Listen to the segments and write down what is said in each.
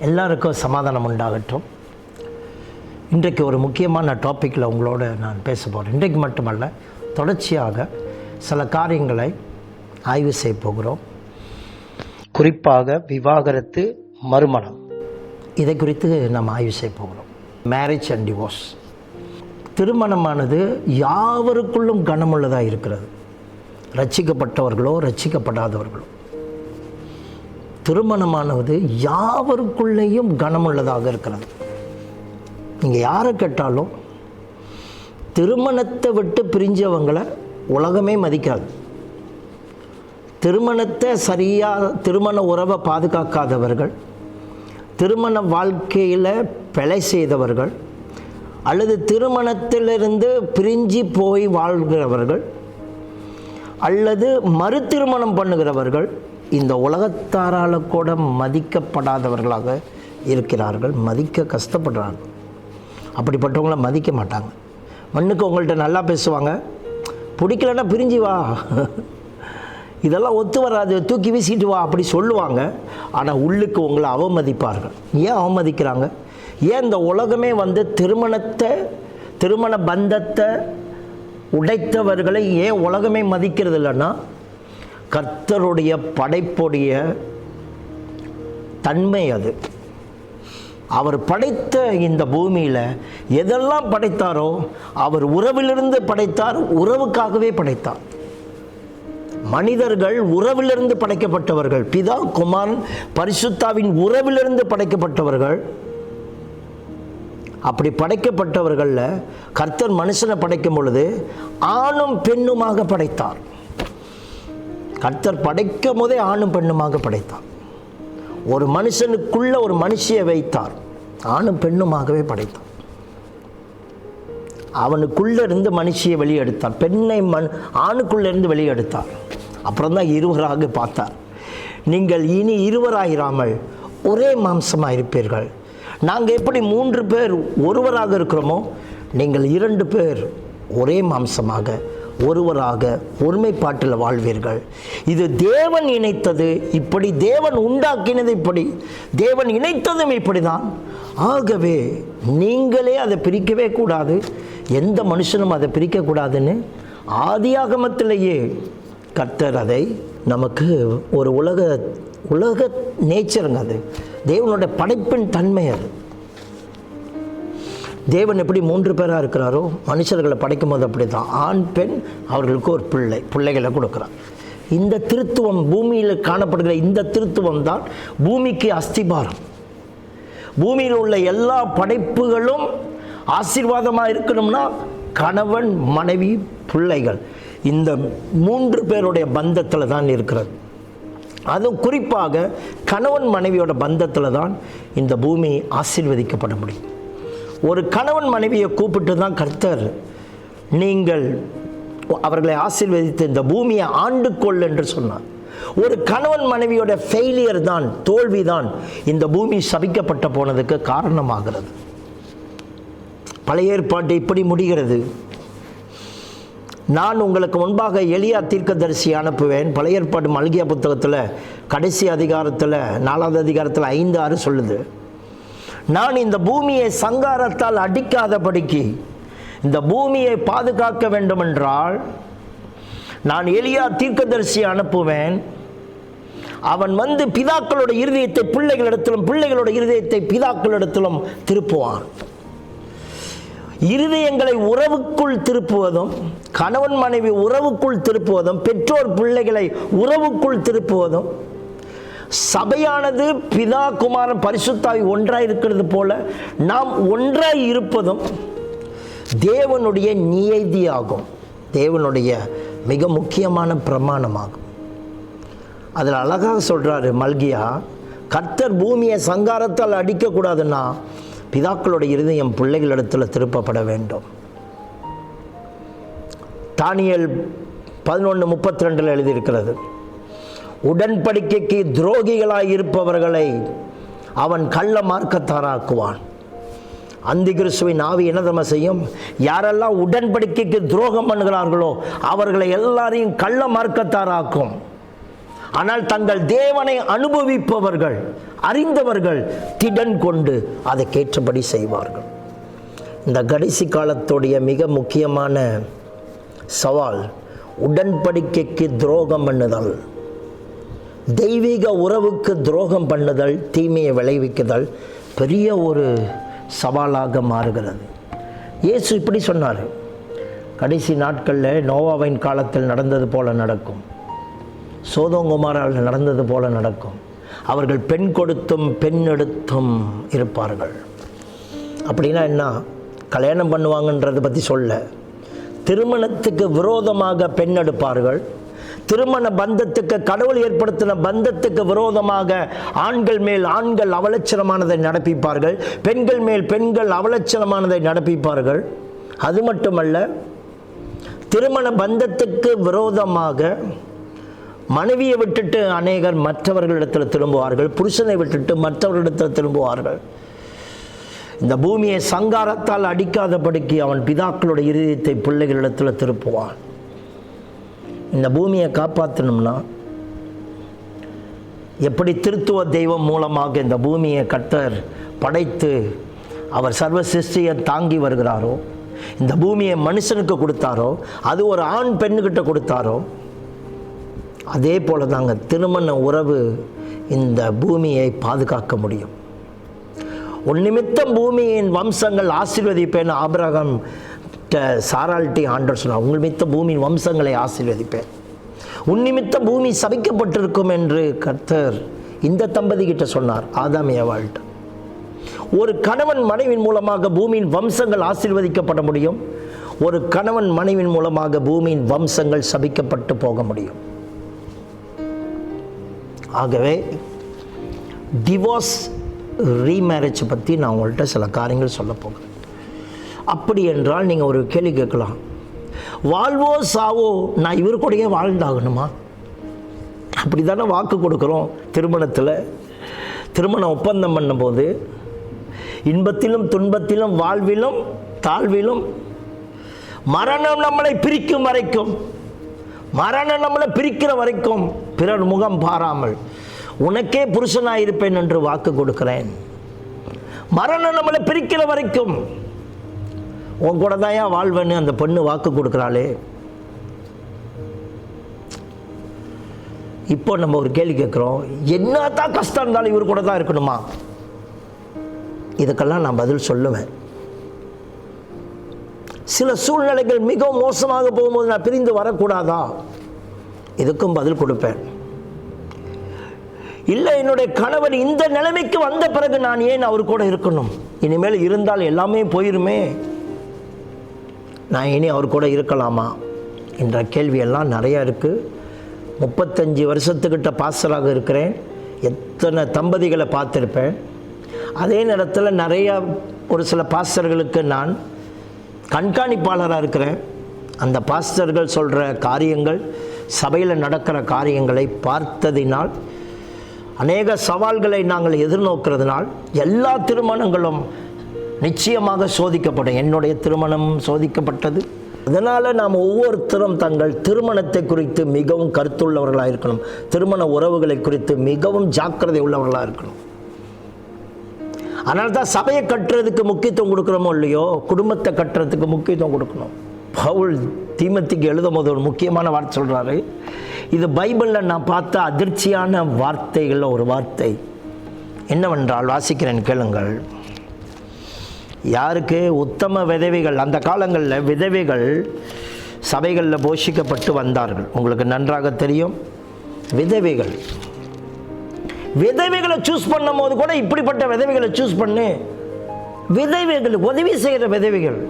எல்லாருக்கும் சமாதானம் உண்டாகட்டும். இன்றைக்கு ஒரு முக்கியமான டாப்பிக்கில் உங்களோட நான் பேச போகிறேன் இன்றைக்கு மட்டுமல்ல தொடர்ச்சியாக சில காரியங்களை ஆய்வு செய்ய போகிறோம். குறிப்பாக விவாகரத்து மறுமணம். இதை குறித்து நாம் ஆய்வு செய்ய போகிறோம். மேரேஜ் அண்ட் டிவோர்ஸ் திருமணமானது யாவருக்குள்ளும் கனமுள்ளதாக இருக்கிறது. ரட்சிக்கப்பட்டவர்களோ ரட்சிக்கப்படாதவர்களோ. திருமணமானது யாவருக்குள்ளேயும் கனமுள்ளதாக இருக்கிறது. நீங்கள் யாரை கேட்டாலும் திருமணத்தை விட்டு பிரிஞ்சவங்களை உலகமே மதிக்காது. திருமணத்தை சரியாக திருமண உறவை பாதுகாக்காதவர்கள் திருமண வாழ்க்கையில் பிழை செய்தவர்கள் அல்லது திருமணத்திலிருந்து பிரிஞ்சு போய் வாழ்கிறவர்கள் அல்லது மறு திருமணம் பண்ணுகிறவர்கள் இந்த உலகத்தாரால் கூட மதிக்கப்படாதவர்களாக இருக்கிறார்கள் மதிக்க கஷ்டப்படுறாங்க. அப்படிப்பட்டவங்கள மதிக்க மாட்டாங்க. மண்ணுக்கு உங்கள்கிட்ட நல்லா பேசுவாங்க. பிடிக்கலன்னா பிரிஞ்சு வா. இதெல்லாம் ஒத்து வராது தூக்கி வீசிட்டு வா அப்படி சொல்லுவாங்க. ஆனால் உள்ளுக்கு உங்களை அவமதிப்பார்கள். ஏன் அவமதிக்கிறாங்க? ஏன் இந்த உலகமே வந்து திருமணத்தை திருமண பந்தத்தை உடைத்தவர்களை ஏன் உலகமே மதிக்கிறது இல்லைன்னா கர்த்தருடைய படைப்புடைய தன்மை அது. அவர் படைத்த இந்த பூமியில் எதெல்லாம் படைத்தாரோ அவர் உறவிலிருந்து படைத்தார் உறவுக்காகவே படைத்தார். மனிதர்கள் உறவிலிருந்து படைக்கப்பட்டவர்கள் பிதா குமாரன் பரிசுத்தாவின் உறவிலிருந்து படைக்கப்பட்டவர்கள். அப்படி படைக்கப்பட்டவர்களில் கர்த்தர் மனுஷனை படைக்கும் பொழுது ஆணும் பெண்ணுமாக படைத்தார். கர்த்தர் படைக்கும் போதே ஆணும் பெண்ணுமாக படைத்தார். ஒரு மனுஷனுக்குள்ள ஒரு மனுஷியை வைத்தார் ஆணும் பெண்ணுமாகவே படைத்தார். அவனுக்குள்ள இருந்து மனுஷியை வெளியெடுத்தார் பெண்ணை மண் ஆணுக்குள்ள இருந்து வெளியெடுத்தார். அப்புறம் தான் இருவராக பார்த்தார். நீங்கள் இனி இருவராயிராமல் ஒரே மாம்சமாக இருப்பீர்கள். நாங்கள் எப்படி மூன்று பேர் ஒருவராக இருக்கிறோமோ நீங்கள் இரண்டு பேர் ஒரே மாம்சமாக ஒருவராக ஒருமைப்பாட்டில் வாழ்வீர்கள். இது தேவன் இணைத்தது இப்படி தேவன் உண்டாக்கினது இப்படி தேவன் இணைத்ததும் இப்படி தான் ஆகவே நீங்களே அதை பிரிக்கவே கூடாது. எந்த மனுஷனும் அதை பிரிக்கக்கூடாதுன்னு ஆதியாகமத்திலேயே கர்த்தர் அதை நமக்கு ஒரு உலக உலக நேச்சருங்க அது. தேவனுடைய படைப்பின் தன்மை அது. தேவன் எப்படி மூன்று பேராக இருக்கிறாரோ மனுஷர்களை படைக்கும் போது அப்படி தான் ஆண் பெண் அவர்களுக்கு ஒரு பிள்ளை பிள்ளைகளை கொடுக்குறார். இந்த திருத்துவம் பூமியில் காணப்படுகிற இந்த திருத்துவம் தான் பூமிக்கு அஸ்திபாரம். பூமியில் உள்ள எல்லா படைப்புகளும் ஆசீர்வாதமாக இருக்கணும்னா கணவன் மனைவி பிள்ளைகள். இந்த மூன்று பேருடைய பந்தத்தில் தான் இருக்கிறது. அதுவும் குறிப்பாக கணவன் மனைவியோட பந்தத்தில் தான் இந்த பூமி ஆசீர்வதிக்கப்பட முடியும். ஒரு கணவன் மனைவியை கூப்பிட்டு தான் கர்த்தர் நீங்கள் அவர்களை ஆசீர்வதித்து இந்த பூமியை ஆண்டு கொள் என்று சொன்னார். ஒரு கணவன் மனைவியோட ஃபெயிலியர் தான் தோல்வி தான் இந்த பூமி சபிக்கப்பட்ட போனதுக்கு காரணமாகிறது. பழைய ஏற்பாட்டு இப்படி முடிகிறது. நான் உங்களுக்கு முன்பாக எளியா தீர்க்கதரிசி அனுப்புவேன். பழைய ஏற்பாடு மல்கியா புத்தகத்தில் கடைசி அதிகாரத்தில் நாலாவது அதிகாரத்தில் ஐந்து ஆறு சொல்லுது. நான் இந்த பூமியை சங்காரத்தால் அடிக்காதபடிக்கு இந்த பூமியை பாதுகாக்க வேண்டுமென்றால் நான் எளியா தீர்க்கதரிசி அனுப்புவேன். அவன் வந்து பிதாக்களோட இருதயத்தை பிள்ளைகளிடத்திலும் பிள்ளைகளோட இருதயத்தை பிதாக்களிடத்திலும் திருப்புவான். இருதயங்களை உறவுக்குள் திருப்புவதும் கணவன் மனைவி உறவுக்குள் திருப்புவதும் பெற்றோர் பிள்ளைகளை உறவுக்குள் திருப்புவதும் சபையானது பிதா குமாரன் பரிசுத்தாய் ஒன்றாக இருக்கிறது போல நாம் ஒன்றாய் இருப்பதும் தேவனுடைய நியதியாகும். தேவனுடைய மிக முக்கியமான பிரமாணமாகும். அதில் அழகாக சொல்கிறாரு மல்கியா கர்த்தர் பூமியை சங்காரத்தால் அடிக்கக்கூடாதுன்னா பிதாக்களோட இருதயம் பிள்ளைகளிடத்தில் திருப்பப்பட வேண்டும். தானியல் பதினொன்று முப்பத்தி ரெண்டில் எழுதியிருக்கிறது. உடன்படிக்கைக்கு துரோகிகளாய் இருப்பவர்களை அவன் கள்ள மார்க்கத்தாராக்குவான். அந்தி கிறிஸ்துவின் ஆவி என்னதம செய்யும்? யாரெல்லாம் உடன்படிக்கைக்கு துரோகம் பண்ணுகிறார்களோ அவர்களை எல்லாரையும் கள்ள மார்க்கத்தாராக்கும். ஆனால் தங்கள் தேவனை அனுபவிப்பவர்கள் அறிந்தவர்கள் திடன் கொண்டு அதற்கேற்றபடி செய்வார்கள். இந்த கடைசி காலத்துடைய மிக முக்கியமான சவால் உடன்படிக்கைக்கு துரோகம் பண்ணுதல். தெய்வீக உறவுக்கு துரோகம் பண்ணுதல் தீமையை விளைவிக்குதல் பெரிய ஒரு சவாலாக மாறுகிறது. இயேசு இப்படி சொன்னார். கடைசி நாட்களில் நோவாவின் காலத்தில் நடந்தது போல நடக்கும். சோதோங்குமாரால் நடந்தது போல நடக்கும். அவர்கள் பெண் கொடுத்தும் பெண் எடுத்தும் இருப்பார்கள். அப்படின்னா என்ன? கல்யாணம் பண்ணுவாங்கன்றதை பற்றி சொல்ல. திருமணத்துக்கு விரோதமாக பெண் எடுப்பார்கள். திருமண பந்தத்துக்கு கடவுள் ஏற்படுத்தின பந்தத்துக்கு விரோதமாக ஆண்கள் மேல் ஆண்கள் அவலட்சணமானதை நடப்பிப்பார்கள். பெண்கள் மேல் பெண்கள் அவலட்சணமானதை நடப்பிப்பார்கள். அது மட்டுமல்ல திருமண பந்தத்துக்கு விரோதமாக மனைவியை விட்டுட்டு அநேகர் மற்றவர்களிடத்தில் திரும்புவார்கள். புருஷனை விட்டுட்டு மற்றவர்களிடத்தில் திரும்புவார்கள். இந்த பூமியை சங்காரத்தால் அடிக்காதபடிக்கு அவன் பிதாக்களுடைய இருதயத்தை பிள்ளைகளிடத்தில் திருப்புவான். இந்த பூமியை காப்பாற்றணும்னா எப்படி திருத்துவ தெய்வம் மூலமாக இந்த பூமியை கர்த்தர் படைத்து அவர் சர்வ சிருஷ்டியை தாங்கி வருகிறாரோ இந்த பூமியை மனுஷனுக்கு கொடுத்தாரோ அது ஒரு ஆண் பெண்ணுக்கிட்ட கொடுத்தாரோ அதே போல தாங்க திருமண உறவு இந்த பூமியை பாதுகாக்க முடியும். உன் நிமித்தம் பூமியின் வம்சங்கள் ஆசீர்வதிப்பேன் ஆபிரகம் சாரால்ட்டி ஆண்டர் சொன்னார். உங்கள் மித்த பூமியின் வம்சங்களை ஆசீர்வதிப்பேன். உன் நிமித்த பூமி சபிக்கப்பட்டிருக்கும் என்று கர்த்தர் இந்த தம்பதி கிட்ட சொன்னார். ஆதாம் ஏவாள்கிட்ட ஒரு கணவன் மனைவின் மூலமாக பூமியின் வம்சங்கள் ஆசீர்வதிக்கப்பட முடியும். ஒரு கணவன் மனைவின் மூலமாக பூமியின் வம்சங்கள் சபிக்கப்பட்டு போக முடியும். ஆகவே டிவோர்ஸ் ரீமேரேஜ் பற்றி நான் உங்கள்கிட்ட சில காரியங்கள் சொல்ல போகிறேன். அப்படி என்றால் நீங்கள் ஒரு கேள்வி கேட்கலாம். வாழ்வோ சாவோ நான் இவர் கூடயே வாழ்ந்தாகணுமா? அப்படி தானே வாக்கு கொடுக்குறோம் திருமணத்தில். திருமண ஒப்பந்தம் பண்ணும்போது இன்பத்திலும் துன்பத்திலும் வாழ்விலும் தாழ்விலும் மரணம் நம்மளை பிரிக்கும் வரைக்கும் மரணம் நம்மளை பிரிக்கிற வரைக்கும் பிறர் முகம் பாராமல் உனக்கே புருஷனாக இருப்பேன் என்று வாக்கு கொடுக்கிறேன். மரணம் நம்மளை பிரிக்கிற வரைக்கும் உன் கூட தான் ஏன் வாழ்வேன்னு அந்த பொண்ணு வாக்கு கொடுக்குறாளே. இப்போ நம்ம ஒரு கேள்வி கேட்குறோம். என்ன தான் கஷ்டம் இருந்தாலும் இவர் கூட தான் இருக்கணுமா? இதுக்கெல்லாம் நான் பதில் சொல்லுவேன். சில சூழ்நிலைகள் மிகவும் மோசமாக போகும்போது நான் பிரிந்து வரக்கூடாதா? இதுக்கும் பதில் கொடுப்பேன். இல்லை என்னுடைய கணவர் இந்த நிலைமைக்கு வந்த பிறகு நான் ஏன் அவர் கூட இருக்கணும்? இனிமேல் இருந்தால் எல்லாமே போயிருமே. நான் இனி அவர் கூட இருக்கலாமா? என்ற கேள்வியெல்லாம் நிறையா இருக்குது முப்பத்தஞ்சு வருஷத்துக்கிட்ட பாஸ்டராக இருக்கிறேன். எத்தனை தம்பதிகளை பார்த்துருப்பேன். அதே நேரத்தில் நிறையா ஒரு சில பாஸ்டர்களுக்கு நான் கண்காணிப்பாளராக இருக்கிறேன். அந்த பாஸ்டர்கள் சொல்கிற காரியங்கள் சபையில் நடக்கிற காரியங்களை பார்த்ததினால் அநேக சவால்களை நாங்கள் எதிர்நோக்கிறதுனால் எல்லா திருமணங்களும் நிச்சயமாக சோதிக்கப்படும். என்னுடைய திருமணம் சோதிக்கப்பட்டது. அதனால் நாம் ஒவ்வொருத்தரும் தங்கள் திருமணத்தை குறித்து மிகவும் கருத்துள்ளவர்களாக இருக்கணும். திருமண உறவுகளை குறித்து மிகவும் ஜாக்கிரதை உள்ளவர்களாக இருக்கணும். அதனால தான் சபையை கட்டுறதுக்கு முக்கியத்துவம் கொடுக்குறோமோ இல்லையோ குடும்பத்தை கட்டுறதுக்கு முக்கியத்துவம் கொடுக்கணும். பவுல் தீமத்திக்கு எழுதும் போது ஒரு முக்கியமான வார்த்தை சொல்கிறாரு இது பைபிளில் நான் பார்த்த அதிர்ச்சியான வார்த்தைகளில் ஒரு வார்த்தை. என்னவென்றால் வாசிக்கிறேன் கேளுங்கள். யாருக்கு உத்தம விதவைகள் அந்த காலங்களில் விதவைகள் சபைகளில் போஷிக்கப்பட்டு வந்தார்கள். உங்களுக்கு நன்றாக தெரியும். விதவைகள். விதவைகளை சூஸ் பண்ணும் போது கூட இப்படிப்பட்ட விதவைகளை சூஸ் பண்ணு. விதவைகள் உதவி செய்கிற விதவைகள்.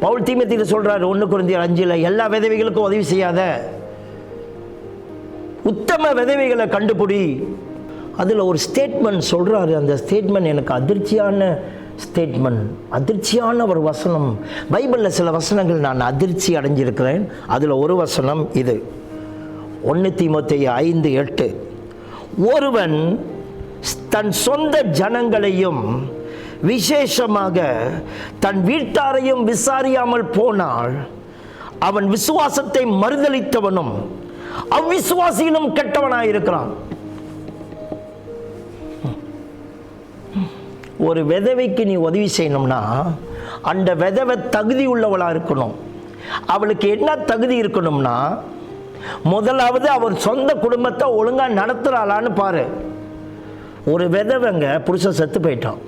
பவுல் தீமத்தில் சொல்கிறார் ஒன்று குறைந்த அஞ்சில் எல்லா விதவைகளுக்கும் உதவி செய்யாத உத்தம விதவைகளை கண்டுபிடி. அதில் ஒரு ஸ்டேட்மெண்ட் சொல்கிறாரு அந்த ஸ்டேட்மெண்ட் எனக்கு அதிர்ச்சியான ஸ்டேட்மெண்ட் அதிர்ச்சியான ஒரு வசனம். பைபிளில் சில வசனங்கள் நான் அதிர்ச்சி அடைஞ்சிருக்கிறேன். அதில் ஒரு வசனம் இது. ஒன்று தீமோத்தேயு ஐந்து எட்டு. ஒருவன் தன் சொந்த ஜனங்களையும் விசேஷமாக தன் வீட்டாரையும் விசாரியாமல் போனால் அவன் விசுவாசத்தை மறுதளித்தவனும் அவ்விசுவாசியிலும் இருக்கிறான் ஒரு விதவைக்கு நீ உதவி செய்யணும்னா அந்த விதவை தகுதி உள்ளவளாக இருக்கணும். அவளுக்கு என்ன தகுதி இருக்கணும்னா முதலாவது அவர் சொந்த குடும்பத்தை ஒழுங்காக நடத்துகிறாளான்னு பாரு. ஒரு விதவைங்க புருஷன் செத்து போயிட்டான்.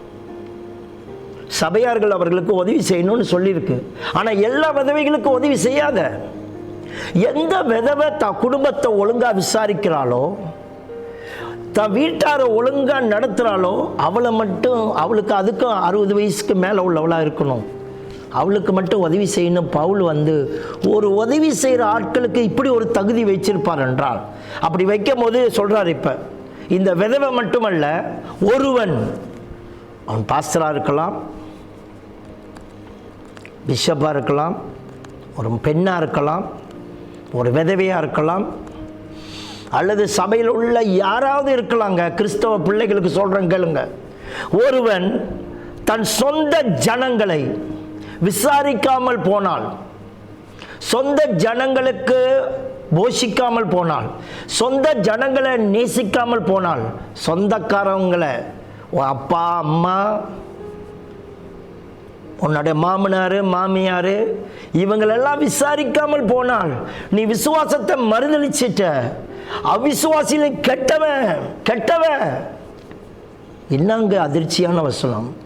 சபையார்கள் அவர்களுக்கு உதவி செய்யணும்னு சொல்லியிருக்கு. ஆனால் எல்லா விதவைகளுக்கும் உதவி செய்யாத. எந்த விதவை த குடும்பத்தை ஒழுங்காக விசாரிக்கிறாளோ தன் வீட்டாரை ஒழுங்காக நடத்துகிறாளோ அவளை மட்டும் அவளுக்கு அதுக்கும் அறுபது வயசுக்கு மேலே உள்ளவளாக இருக்கணும். அவளுக்கு மட்டும் உதவி செய்யணும். பவுல் வந்து ஒரு உதவி செய்கிற ஆட்களுக்கு இப்படி ஒரு தகுதி வச்சிருப்பார் என்றால் அப்படி வைக்கும் போது சொல்கிறார் இப்போ இந்த விதவை மட்டுமல்ல ஒருவன் அவன் பாஸ்டராக இருக்கலாம் பிஷப்பாக இருக்கலாம் ஒரு பெண்ணாக இருக்கலாம் ஒரு விதவையாக இருக்கலாம் அல்லது சபையில் உள்ள யாராவது இருக்கலாங்க. கிறிஸ்தவ பிள்ளைகளுக்கு சொல்கிறேன் கேளுங்க. ஒருவன் தன் சொந்த ஜனங்களை விசாரிக்காமல் போனால் சொந்த ஜனங்களுக்கு போஷிக்காமல் போனால் சொந்த ஜனங்களை நேசிக்காமல் போனால் சொந்தக்காரவங்களை அப்பா அம்மா உன்னுடைய மாமனார் மாமியார் இவங்களெல்லாம் விசாரிக்காமல் போனால் நீ விசுவாசத்தை மறுதளிச்சிட்ட அவிசுவாசியில கெட்டவன் கெட்டவன். என்னங்க அதிர்ச்சியான வசனம்.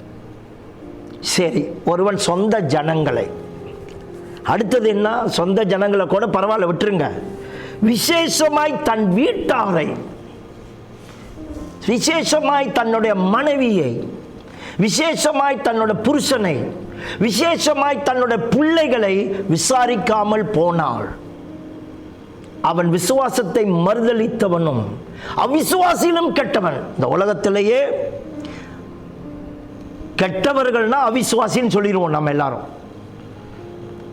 சரி ஒருவன் சொந்த ஜனங்களை. அடுத்தது என்ன? சொந்த ஜனங்களை கூட பரவாயில்ல விட்டுருங்க. விசேஷமாய் தன் வீட்டாரை விசேஷமாய் தன்னுடைய மனைவியை விசேஷமாய் தன்னோட புருஷனை விசேஷமாய் தன்னுடைய பிள்ளைகளை விசாரிக்காமல் போனாள். அவன் விசுவாசத்தை மறுதளித்தவனும் அவிசுவாசியிலும் கெட்டவன். இந்த உலகத்திலேயே கெட்டவர்கள்னா அவிசுவாசின்னு சொல்லிடுவோம் நம்ம எல்லாரும்.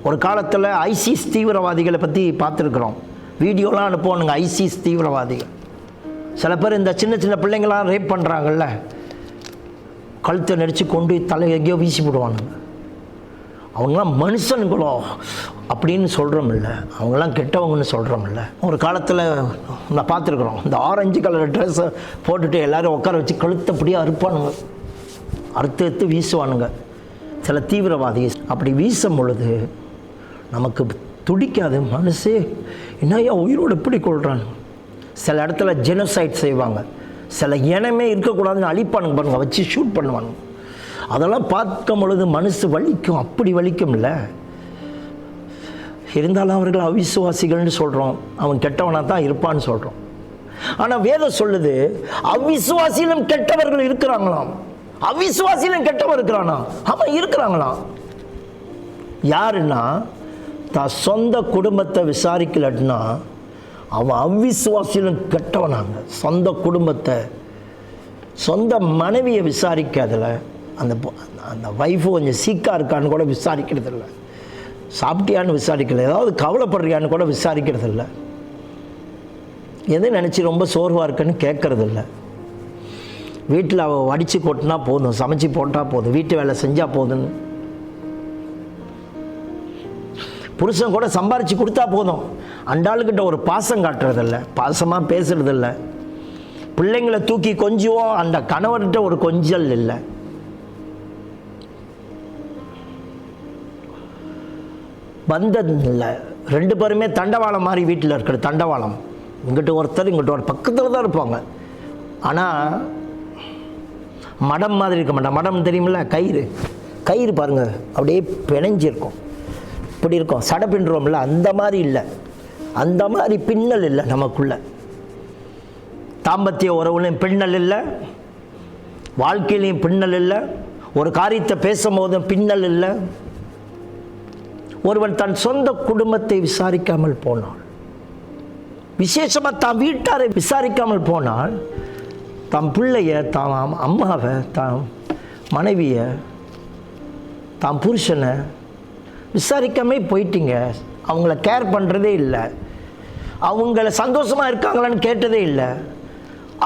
ஒரு காலத்தில் ஐசிஸ் தீவிரவாதிகளை பற்றி பார்த்துருக்குறோம். வீடியோலாம் அனுப்புவானுங்க ஐசிஸ் தீவிரவாதிகள். சில பேர் இந்த சின்ன சின்ன பிள்ளைங்களாம் ரேப் பண்ணுறாங்கல்ல கழுத்தை நடித்து கொண்டு தலை எங்கேயோ வீசி போடுவானுங்க அவங்களாம் மனுஷனுங்களோ அப்படின்னு சொல்கிறோமில்ல அவங்களாம் கெட்டவங்கன்னு சொல்கிறோமில்ல ஒரு காலத்தில் நான் பார்த்துருக்குறோம் இந்த ஆரஞ்சு கலர் ட்ரெஸ்ஸை போட்டுட்டு எல்லோரும் உட்கார வச்சு கழுத்தப்படியே அறுப்பானுங்க. அறுத்து எடுத்து வீசுவானுங்க. சில தீவிரவாதி அப்படி வீசும் பொழுது நமக்கு துடிக்காது மனசே என்னையா உயிரோடு எப்படி கொள்கிறான் சில இடத்துல ஜெனோசைட் செய்வாங்க. சில இனமே இருக்கக்கூடாதுன்னு அழிப்பானுங்க பாருங்க வச்சு ஷூட் பண்ணுவானுங்க. அதெல்லாம் பார்க்கும் பொழுது மனசு வலிக்கும். அப்படி வலிக்கும்ல? இருந்தாலும் அவர்கள் அவிசுவாசிகள்னு சொல்கிறோம் அவன் கெட்டவனாக தான் இருப்பான்னு சொல்கிறோம் ஆனால் வேதம் சொல்லுது அவிசுவாசியிலும் கெட்டவர்கள் இருக்கிறாங்களாம். அவிசுவாசியிலும் கெட்டவன் இருக்கிறானா? அவன் இருக்கிறாங்களாம். யாருன்னா தான் சொந்த குடும்பத்தை விசாரிக்கலன்னா அவன் அவ்விசுவாசியிலும் கெட்டவனாங்க. சொந்த குடும்பத்தை சொந்த மனைவியை விசாரிக்காதல. அந்த அந்த ஒய்ஃபு கொஞ்சம் சீக்காக இருக்கான்னு கூட விசாரிக்கிறது இல்லை சாப்பிட்டியான்னு விசாரிக்கல. ஏதாவது கவலைப்படுறியான்னு கூட விசாரிக்கிறது இல்லை எதை நினச்சி ரொம்ப சோர்வாக இருக்குன்னு கேட்கறது இல்லை வீட்டில் அவள் வடித்து கொட்டினா போதும். சமைச்சு போட்டால் போதும். வீட்டு வேலை செஞ்சால் போதும்னு. புருஷன் கூட சம்பாரித்து கொடுத்தா போதும். அண்டாளுக்கிட்ட ஒரு பாசம் காட்டுறதில்ல. பாசமாக பேசுறதில்ல. பிள்ளைங்களை தூக்கி கொஞ்சுவோம். அந்த கணவர்கிட்ட ஒரு கொஞ்சல் இல்லை. வந்ததில்லை. இல்லை ரெண்டு பேருமே தண்டவாளம் மாதிரி வீட்டில் இருக்கிற தண்டவாளம். இங்கிட்ட ஒருத்தர் இங்கிட்ட ஒரு பக்கத்தில் தான் இருப்பாங்க. ஆனால் மடம் மாதிரி இருக்க மாட்டான் மடம் தெரியுமில்ல? கயிறு. கயிறு பாருங்கள் அப்படியே பிணைஞ்சிருக்கும். இப்படி இருக்கும். சடை பின்றோம்ல அந்த மாதிரி இல்லை. அந்த மாதிரி பின்னல் இல்லை நமக்குள்ள. தாம்பத்திய உறவுலையும் பின்னல் இல்லை. வாழ்க்கையிலையும் பின்னல் இல்லை. ஒரு காரியத்தை பேசும்போதும் பின்னல் இல்லை. ஒருவன் தன் சொந்த குடும்பத்தை விசாரிக்காமல் போனான் விசேஷமாக தான் வீட்டாரை விசாரிக்காமல் போனால் தம் பிள்ளைய தாம் அம்மாவை தாம் மனைவியை தாம் புருஷனை விசாரிக்காமே போயிட்டீங்க. அவங்கள கேர் பண்ணுறதே இல்லை. அவங்கள சந்தோஷமாக இருக்காங்களான்னு கேட்டதே இல்லை.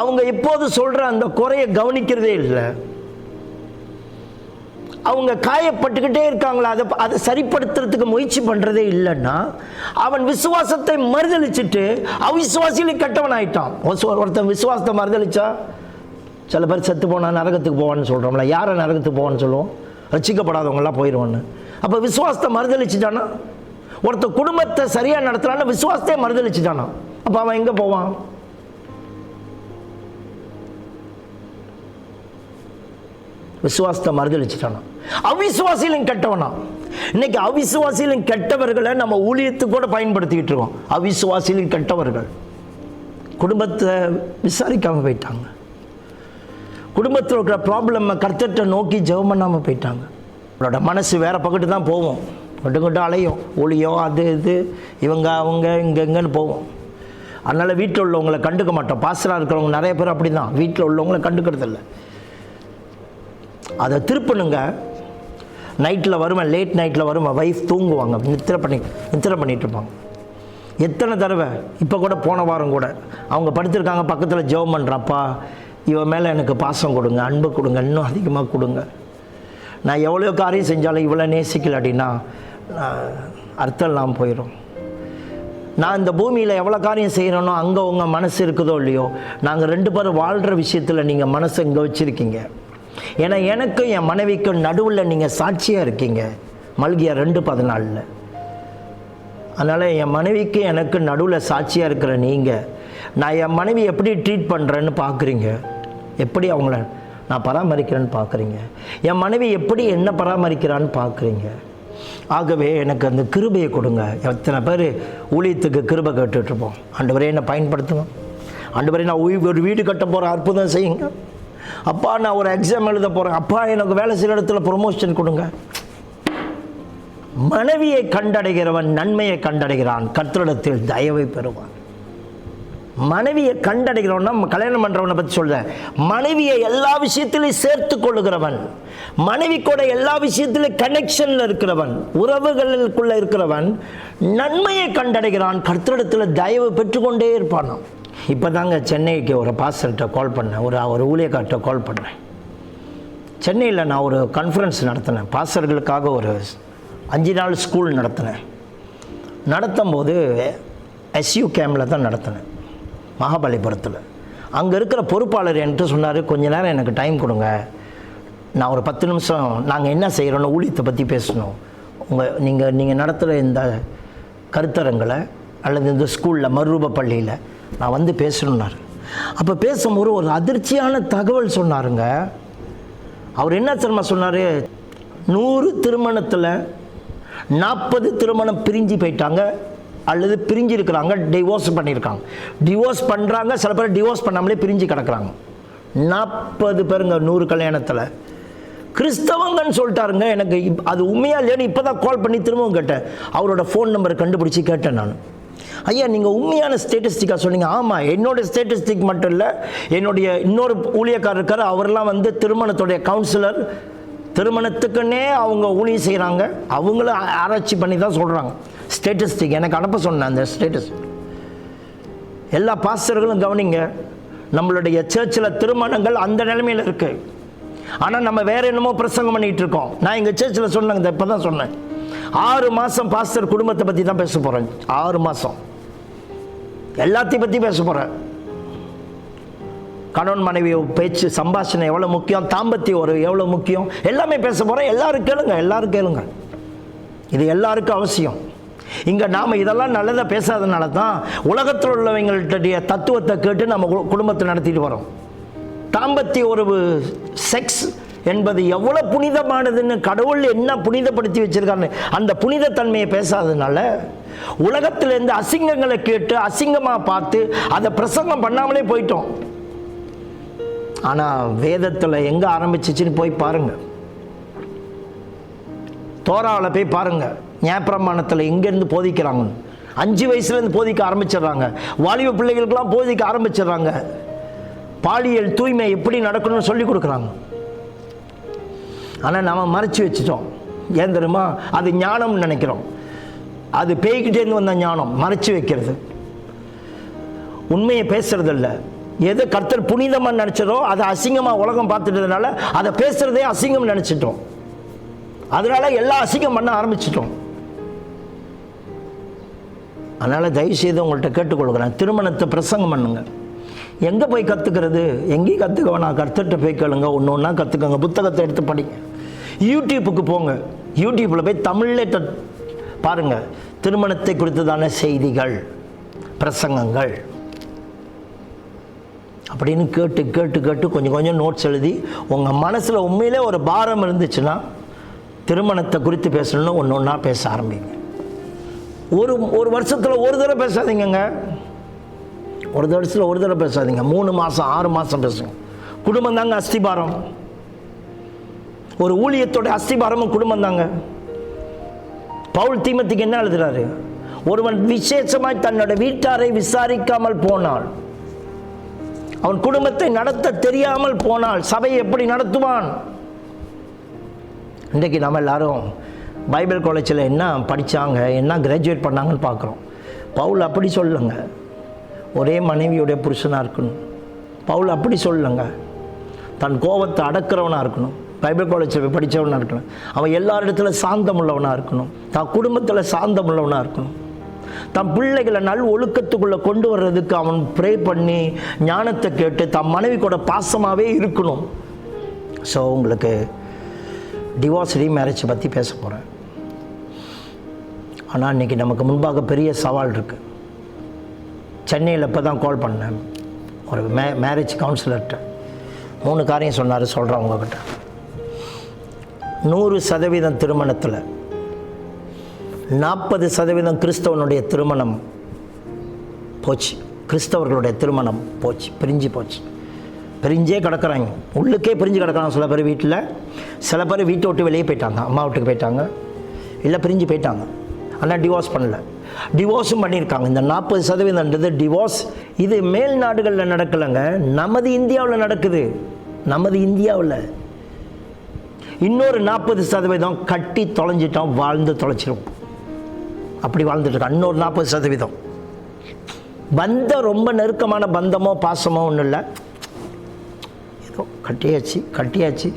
அவங்க எப்போது சொல்கிற அந்த குறையை கவனிக்கிறதே இல்லை. அவங்க காயப்பட்டுக்கிட்டே இருக்காங்களா? அதை அதை சரிப்படுத்துறதுக்கு முயற்சி பண்ணுறதே இல்லைன்னா அவன் விசுவாசத்தை மறுதளிச்சுட்டு அவிசுவாசியிலே கெட்டவன் ஆயிட்டான். ஒரு- ஒருத்தன் விசுவாசத்தை மறுதளிச்சா சில பேர் செத்து போனால் நரகத்துக்கு போவான்னு சொல்கிறோம்ல யாரை நரகத்துக்கு போவான்னு சொல்லுவோம்? ரசிக்கப்படாதவங்களாம் போயிடுவான்னு அப்போ விசுவாசத்தை மறுதளிச்சுட்டானா ஒருத்த குடும்பத்தை சரியாக நடத்துகிறான்னு விசுவாசத்தையே மறுதளிச்சுட்டானா அப்போ அவன் எங்கே போவான்? விசுவாசத்தை மறுதளிச்சுட்டானா அவிசுவாசியிலும் கெட்டவனா? இன்னைக்கு அவிசுவாசியிலும் கெட்டவர்களை நம்ம ஊழியத்துக்கு கூட பயன்படுத்திக்கிட்டு இருக்கோம். அவிசுவாசியிலும் கெட்டவர்கள். குடும்பத்தை விசாரிக்காமல் போயிட்டாங்க. குடும்பத்தில் இருக்கிற ப்ராப்ளம் கர்த்தர்கிட்ட நோக்கி ஜெபம் பண்ணாமல் போயிட்டாங்க. அவங்களோட மனசு வேறு பக்கத்து தான் போவோம். கொண்டு கொண்டு அலையும். ஊழியம் அது இது இவங்க அவங்க இங்கே இங்கன்னு போவோம். அதனால் வீட்டில் உள்ளவங்களை கண்டுக்க மாட்டோம். பாசராக இருக்கிறவங்க நிறைய பேர் அப்படி தான் வீட்டில் உள்ளவங்களை கண்டுக்கிறதில்ல. அதை திருப்பணுங்க. நைட்டில் வருவேன் லேட் நைட்டில் வருவேன் வைஃப் தூங்குவாங்க. நித்திரை பண்ணி நித்திரை பண்ணிட்டு இருப்பாங்க. எத்தனை தடவை? இப்போ கூட போன வாரம் கூட. அவங்க படுத்திருக்காங்க பக்கத்தில் ஜெபம் பண்ணுறாப்பா இவன் மேலே எனக்கு பாசம் கொடுங்க அன்பு கொடுங்க இன்னும் அதிகமாக கொடுங்க. நான் எவ்வளோ காரியம் செஞ்சாலும் இவ்வளோ நேசிக்கல அப்படின்னா அர்த்தம் இல்லாமல் போயிடும் நான் இந்த பூமியில் எவ்வளோ காரியம் செய்கிறேனோ அங்கே உங்கள் மனசு இருக்குதோ இல்லையோ நாங்கள் ரெண்டு பேரும் வாழ்கிற விஷயத்தில் நீங்கள் மனசை இங்கே வச்சுருக்கீங்க. ஏன்னா எனக்கும் என் மனைவிக்கும் நடுவில் நீங்கள் சாட்சியாக இருக்கீங்க. மல்கியா ரெண்டு பதினாலில். அதனால் என் மனைவிக்கு எனக்கு நடுவில் சாட்சியாக இருக்கிற நீங்கள் நான் என் மனைவி எப்படி ட்ரீட் பண்ணுறேன்னு பார்க்குறீங்க எப்படி அவங்கள நான் பராமரிக்கிறேன்னு பார்க்குறீங்க என் மனைவி எப்படி என்ன பராமரிக்கிறான்னு பார்க்குறீங்க ஆகவே எனக்கு அந்த கிருபையை கொடுங்க. எத்தனை பேர் ஊழியத்துக்கு கிருபை கேட்டுட்ருப்போம் ஆண்டவரே என்னை பயன்படுத்துங்க. வரையை நான் ஒரு வீடு கட்ட போகிற அற்புதம் செய்யுங்க. அப்பா நான் ஒரு எக்ஸாம் எழுத போகிறேன் அப்பா எனக்கு வேலை சில இடத்துல ப்ரொமோஷன் கொடுங்க. மனைவியை கண்டடைகிறவன் நன்மையை கண்டடைகிறான். கர்த்தரிடத்தில் தயவை பெறுவான். மனைவியை கண்டடைகிறவன் நம்ம கல்யாணம் பண்ணுறவனை பற்றி சொல்கிறேன் மனைவியை எல்லா விஷயத்திலையும் சேர்த்து கொள்ளுகிறவன். மனைவி கூட எல்லா விஷயத்திலும் கனெக்ஷன்ல இருக்கிறவன். உறவுகளுக்குள்ள இருக்கிறவன் நன்மையை கண்டடைகிறான். கர்த்தரிடத்தில் தயவு பெற்றுக்கொண்டே இப்போ தாங்க சென்னைக்கு ஒரு பாஸ்டர்கிட்ட கால் பண்ணேன். ஒரு ஒரு ஊழியக்கார்ட்ட கால் பண்ணேன். சென்னையில் நான் ஒரு கான்ஃபரன்ஸ் நடத்தினேன். பாஸ்டர்களுக்காக ஒரு அஞ்சு நாள் ஸ்கூல் நடத்தினேன். நடத்தும் போது எஸ்யூ கேமில் தான் நடத்தினேன். மகாபலிபுரத்தில். அங்கே இருக்கிற பொறுப்பாளர் என்கிட்ட சொன்னார் கொஞ்ச நேரம் எனக்கு டைம் கொடுங்க. நான் ஒரு பத்து நிமிஷம் நாங்கள் என்ன செய்கிறோன்னு ஊழியத்தை பற்றி பேசணும். உங்கள் நீங்கள் நீங்கள் நடத்துகிற இந்த கருத்தரங்களை அல்லது இந்த ஸ்கூலில் மறுரூப பள்ளியில் நான் வந்து பேசணுன்னாரு அப்போ பேசும்போது ஒரு அதிர்ச்சியான தகவல் சொன்னாருங்க. அவர் என்ன தெரியுமா சொன்னார்? நூறு திருமணத்தில் நாற்பது திருமணம் பிரிஞ்சு போயிட்டாங்க. அல்லது பிரிஞ்சு இருக்கிறாங்க டிவோர்ஸ் பண்ணியிருக்காங்க. டிவோர்ஸ் பண்ணுறாங்க சில பேர் டிவோர்ஸ் பண்ணாமலே பிரிஞ்சு கிடக்குறாங்க. நாற்பது பேருங்க நூறு கல்யாணத்தில். கிறிஸ்தவங்கன்னு சொல்லிட்டாருங்க எனக்கு அது உண்மையா இல்லையான்னு இப்போ தான் கால் பண்ணி திரும்பவும் கேட்டேன். அவரோட ஃபோன் நம்பரை கண்டுபிடிச்சி கேட்டேன் நான். ஐயா நீங்கள் உண்மையான ஸ்டேட்டிஸ்டிக்காக சொன்னீங்க. ஆமாம் என்னோட ஸ்டேட்டிஸ்டிக் மட்டும் இல்லை என்னுடைய இன்னொரு ஊழியக்காரர் இருக்கார். அவரெல்லாம் வந்து திருமணத்துடைய கவுன்சிலர் திருமணத்துக்குன்னே அவங்க ஊழியம் செய்கிறாங்க அவங்களும் ஆராய்ச்சி பண்ணி தான் சொல்கிறாங்க ஸ்டேட்டிஸ்டிக் எனக்கு அனுப்ப சொன்னேன் அந்த ஸ்டேட்டஸ் எல்லா பாஸ்டர்களும் கவனிங்க நம்மளுடைய சர்ச்சில் திருமணங்கள் அந்த நிலைமையில் இருக்குது ஆனால் நம்ம வேறு என்னமோ பிரசங்கம் பண்ணிகிட்டு இருக்கோம். நான் எங்கள் சர்ச்சில் சொன்னேங்க இப்போ தான் சொன்னேன். ஆறு மாதம் பாஸ்டர் குடும்பத்தை பற்றி தான் பேச போகிறேன் ஆறு மாதம் எல்லாத்தையும் பற்றி பேச போகிறேன் கணவன் மனைவி பேச்சு சம்பாஷணை எவ்வளோ முக்கியம் தாம்பத்திய உறவு எவ்வளோ முக்கியம் எல்லாமே பேச போகிறேன் எல்லாரும் கேளுங்க எல்லாரும் கேளுங்க. இது எல்லாருக்கும் அவசியம். இங்கே நாம் இதெல்லாம் நல்லதாக பேசாதனால தான் உலகத்தில் உள்ளவங்கள்ட்ட தத்துவத்தை கேட்டு நம்ம கு- குடும்பத்தை நடத்திட்டு வரோம். தாம்பத்திய உறவு செக்ஸ் என்பது எவ்வளோ புனிதமானதுன்னு கடவுள் என்ன புனிதப்படுத்தி வச்சிருக்காருன்னு அந்த புனித தன்மையை பேசாததுனால உலகத்திலேருந்து அசிங்கங்களை கேட்டு அசிங்கமாக பார்த்து அதை பிரசங்கம் பண்ணாமலே போயிட்டோம். ஆனால் வேதத்தில் எங்கே ஆரம்பிச்சிச்சுன்னு போய் பாருங்க. தோராவில் போய் பாருங்க. ஞாயிற்றுமானத்தில் எங்கேருந்து போதிக்கிறாங்கன்னு. அஞ்சு வயசுலேருந்து போதிக்க ஆரம்பிச்சிடுறாங்க. வாலிப பிள்ளைகளுக்கெல்லாம் போதிக்க ஆரம்பிச்சிடுறாங்க. பாலியல் தூய்மை எப்படி நடக்கணும்னு சொல்லி கொடுக்குறாங்க. ஆனால் நாம் மறைச்சி வச்சுட்டோம். ஏன் தெரியுமா? அது ஞானம்னு நினைக்கிறோம். அது பேய்கிட்டேருந்து வந்த ஞானம் மறைச்சி வைக்கிறது. உண்மையை பேசுறது இல்லை எது கர்த்தர் புனிதமாக நினச்சதோ அதை அசிங்கமாக உலகம் பார்த்துட்டதுனால அதை பேசுகிறதே அசிங்கம் நினச்சிட்டோம். அதனால எல்லா அசிங்கம் பண்ண ஆரம்பிச்சிட்டோம். அதனால் தயவு செய்து உங்கள்கிட்ட கேட்டுக்கொள்கிறேன். திருமணத்தை பிரசங்கம் பண்ணுங்கள் எங்கே போய் கற்றுக்கிறது எங்கேயும் கற்றுக்க வேணாம். கற்றுட்டு போய் கேளுங்க. ஒன்று ஒன்றா கற்றுக்கோங்க புத்தகத்தை எடுத்து படிங்க. யூடியூப்புக்கு போங்க. யூடியூப்பில் போய் தமிழில் பாருங்கள் பாருங்க. திருமணத்தை குறித்ததான செய்திகள் பிரசங்கங்கள். அப்படின்னு கேட்டு கேட்டு கேட்டு கொஞ்சம் கொஞ்சம் நோட்ஸ் எழுதி உங்கள் மனசில் உண்மையிலே ஒரு பாரம் இருந்துச்சுன்னா திருமணத்தை குறித்து பேசணும்னு ஒன்று ஒன்றா பேச ஆரம்பிங்க. ஒரு ஒரு வருஷத்தில் ஒரு தடவை பேசாதீங்கங்க. ஒரு வருஷத்தில் ஒரு தடவை பேசாதீங்க. மூணு மாதம் ஆறு மாதம் பேசுங்க. குடும்பம் தாங்க அஸ்திபாரம். ஒரு ஊழியத்தோட அஸ்திபாரமும் குடும்பம் தாங்க. பவுல் தீமத்துக்கு என்ன எழுதுறாரு? ஒருவன் விசேஷமாய் தன்னோட வீட்டாரை விசாரிக்காமல் போனால் அவன் குடும்பத்தை நடத்த தெரியாமல் போனால் சபையை எப்படி நடத்துவான்? இன்றைக்கு நம்ம எல்லாரும் பைபிள் காலேஜில் என்ன படித்தாங்க என்ன கிராஜுவேட் பண்ணாங்கன்னு பார்க்குறோம். பவுல் அப்படி சொல்லுங்க. ஒரே மனைவியுடைய புருஷனாக இருக்கணும். பவுல் அப்படி சொல்லுங்க தன் கோபத்தை அடக்கிறவனாக இருக்கணும். பைபிள் காலேஜில் படித்தவனாக இருக்கணும். அவன் எல்லா இடத்துல சாந்தம் உள்ளவனாக இருக்கணும். தான் குடும்பத்தில் சாந்தம் உள்ளவனாக இருக்கணும். தன் பிள்ளைகளை நல் ஒழுக்கத்துக்குள்ளே கொண்டு வர்றதுக்கு அவன் ப்ரே பண்ணி ஞானத்தை கேட்டு தன் மனைவி கூட பாசமாகவே இருக்கணும். ஸோ உங்களுக்கு டிவோர்ஸ் ரீமேரேஜ் பற்றி பேச போகிறேன் ஆனால் இன்றைக்கி நமக்கு முன்பாக பெரிய சவால் இருக்குது சென்னையில் இப்போ தான் கால் பண்ணேன். ஒரு மே மேரேஜ் கவுன்சிலர்கிட்ட மூணு காரியம் சொன்னார் சொல்கிறேன் உங்ககிட்ட. நூறு சதவீதம் திருமணத்தில் நாற்பது சதவீதம் கிறிஸ்தவனுடைய திருமணம் போச்சு. கிறிஸ்தவர்களுடைய திருமணம் போச்சு பிரிஞ்சு போச்சு. பிரிஞ்சே கிடக்கிறாங்க. உள்ளுக்கே பிரிஞ்சு கிடக்கிறாங்க சில பேர் வீட்டில். சில பேர் வீட்டை விட்டு வெளியே போயிட்டாங்க. அம்மா வீட்டுக்கு போயிட்டாங்க. இல்லை பிரிஞ்சு போயிட்டாங்க. ஆனால் டிவோர்ஸ் பண்ணல. டிவோர்ஸும் பண்ணியிருக்காங்க. இந்த நாற்பது சதவீதம்ன்றது டிவோர்ஸ் இது மேல் நாடுகளில் நடக்கலைங்க. நமது இந்தியாவில் நடக்குது. நமது இந்தியாவில். இன்னொரு நாற்பது சதவீதம் கட்டி தொலைஞ்சிட்டோம் வாழ்ந்து தொலைச்சிரும். அப்படி வாழ்ந்துட்டு இருக்கோம் இன்னொரு நாற்பது சதவீதம். பந்தம் ரொம்ப நெருக்கமான பந்தமோ பாசமோ ஒன்றும் இல்லை. ஏதோ கட்டியாச்சு கட்டியாச்சு.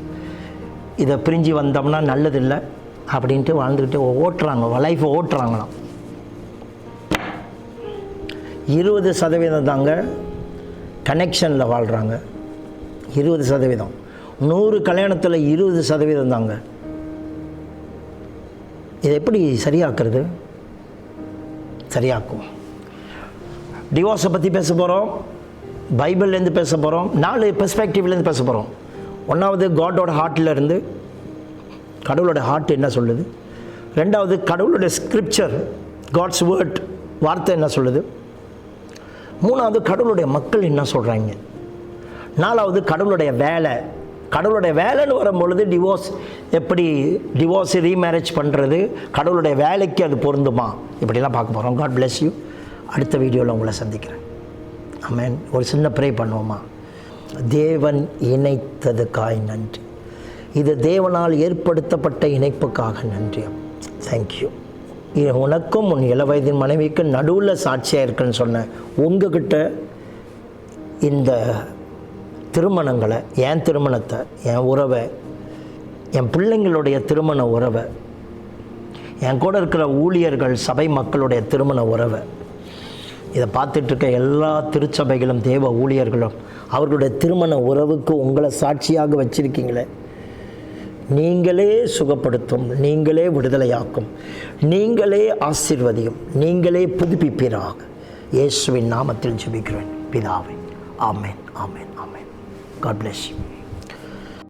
இதை பிரிஞ்சு வந்தோம்னா நல்லதில்லை. அப்படின்ட்டு வாழ்ந்துக்கிட்டு ஓட்டுறாங்க. லைஃப்பை ஓட்டுறாங்களாம். இருபது சதவீதம் தாங்க கனெக்ஷனில் வாழ்கிறாங்க இருபது சதவீதம். நூறு கல்யாணத்தில் இருபது சதவீதம் தாங்க. இதை எப்படி சரியாக்குறது? சரியாக்கும். டிவோர்ஸை பற்றி பேச போகிறோம் பைபிள்லேருந்து பேச போகிறோம் நாலு பெர்ஸ்பெக்டிவ்லேருந்து பேச போகிறோம் ஒன்றாவது காடோட ஹார்ட்டில் இருந்து கடவுளோட ஹார்ட் என்ன சொல்லுது? ரெண்டாவது கடவுளோட ஸ்கிரிப்சர் காட்ஸ் வேர்ட் வார்த்தை என்ன சொல்லுது? மூணாவது கடவுளுடைய மக்கள் என்ன சொல்கிறாங்க நாலாவது கடவுளுடைய வேலை. கடவுளுடைய வேலைன்னு வரும்பொழுது டிவோர்ஸ் எப்படி டிவோர்ஸ் ரீமேரேஜ் பண்ணுறது கடவுளுடைய வேலைக்கு அது பொருந்துமா? இப்படிலாம் பார்க்க போகிறோம் காட் பிளெஸ் யூ அடுத்த வீடியோவில் உங்களை சந்திக்கிறேன். ஆமென் ஒரு சின்ன ப்ரே பண்ணுவோமா? தேவன் இணைத்ததுக்காய் நன்றி. இது தேவனால் ஏற்படுத்தப்பட்ட இணைப்புக்காக நன்றி. தேங்க்யூ உனக்கும் உன் இளவயதின் மனைவிக்கும் நடுவில் சாட்சியாக இருக்குன்னு சொன்னேன் உங்ககிட்ட இந்த திருமணங்களை என் திருமணத்தை என் உறவை என் பிள்ளைங்களுடைய திருமண உறவை என் கூட இருக்கிற ஊழியர்கள் சபை மக்களுடைய திருமண உறவை இதை பார்த்துட்ருக்க எல்லா திருச்சபைகளும் தேவ ஊழியர்களும் அவர்களுடைய திருமண உறவுக்கு உங்களை சாட்சியாக வச்சுருக்கீங்களே. நீங்களே சுகப்படுத்தும் நீங்களே விடுதலையாக்கும் நீங்களே ஆசிர்வதியும் நீங்களே புதுப்பிப்பீராக. இயேசுவின் நாமத்தில் ஜெபிக்கிறேன். பிதாவை ஆமேன் ஆமேன் ஆமேன். God bless you